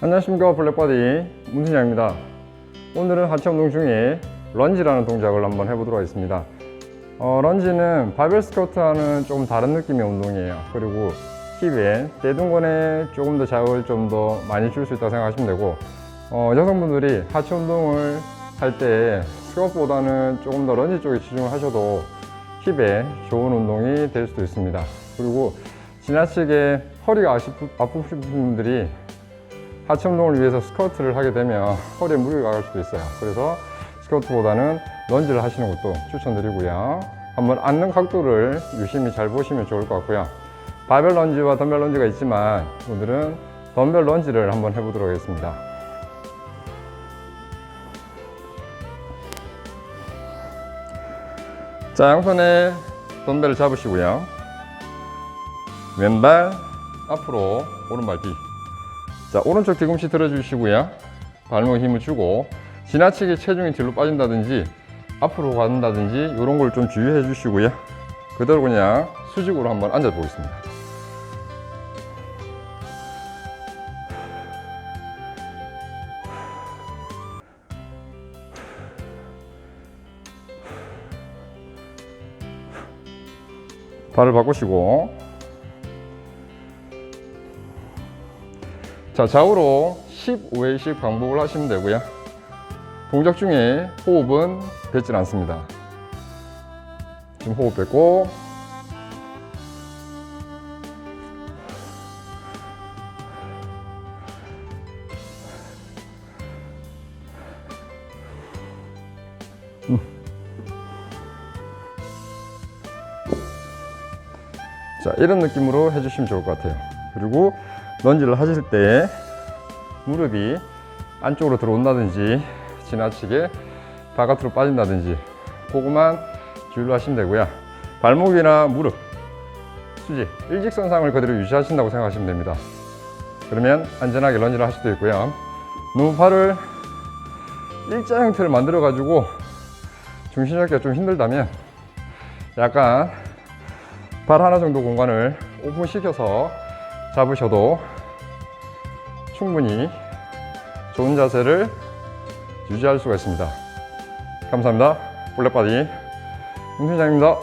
안녕하십니까 블랙바디. 문순양입니다. 오늘은 하체 운동 중에 런지라는 동작을 한번 해보도록 하겠습니다. 어, 런지는 바벨 스쿼트와는 조금 다른 느낌의 운동이에요. 그리고 힙에 대둔근에 조금 더 자극을 좀 더 많이 줄 수 있다고 생각하시면 되고 어, 여성분들이 하체 운동을 할 때 스쿼트보다는 조금 더 런지 쪽에 집중을 하셔도 힙에 좋은 운동이 될 수도 있습니다 그리고 지나치게 허리가 아프신 분들이 하체 운동을 위해서 스쿼트를 하게 되면 허리에 무리가 갈 수도 있어요. 그래서 스쿼트보다는 런지를 하시는 것도 추천드리고요. 한번 앉는 각도를 유심히 잘 보시면 좋을 것 같고요. 바벨 런지와 덤벨 런지가 있지만 오늘은 덤벨 런지를 한번 해보도록 하겠습니다. 자, 양손에 덤벨을 잡으시고요. 왼발 앞으로 오른발 뒤. 자, 오른쪽 뒤꿈치 들어주시고요. 발목에 힘을 주고 지나치게 체중이 뒤로 빠진다든지 앞으로 간다든지 이런 걸 좀 주의해 주시고요. 그대로 그냥 수직으로 한번 앉아 보겠습니다. 발을 바꾸시고 자, 좌우로 15회씩 반복을 하시면 되고요. 동작 중에 호흡은 뱉질 않습니다. 지금 호흡 뱉고 음. 자, 이런 느낌으로 해주시면 좋을 것 같아요. 그리고 런지를 하실 때 무릎이 안쪽으로 들어온다든지 지나치게 바깥으로 빠진다든지 그것만 주의를 하시면 되고요. 발목이나 무릎, 수직, 일직선상을 그대로 유지하신다고 생각하시면 됩니다. 그러면 안전하게 런지를 하실 수 있고요. 너무 발을 일자 형태를 만들어 가지고 중심 잡기가 좀 힘들다면 약간 발 하나 정도 공간을 오픈시켜서 잡으셔도 충분히 좋은 자세를 유지할 수가 있습니다. 감사합니다. 블랙바디 문팀장입니다.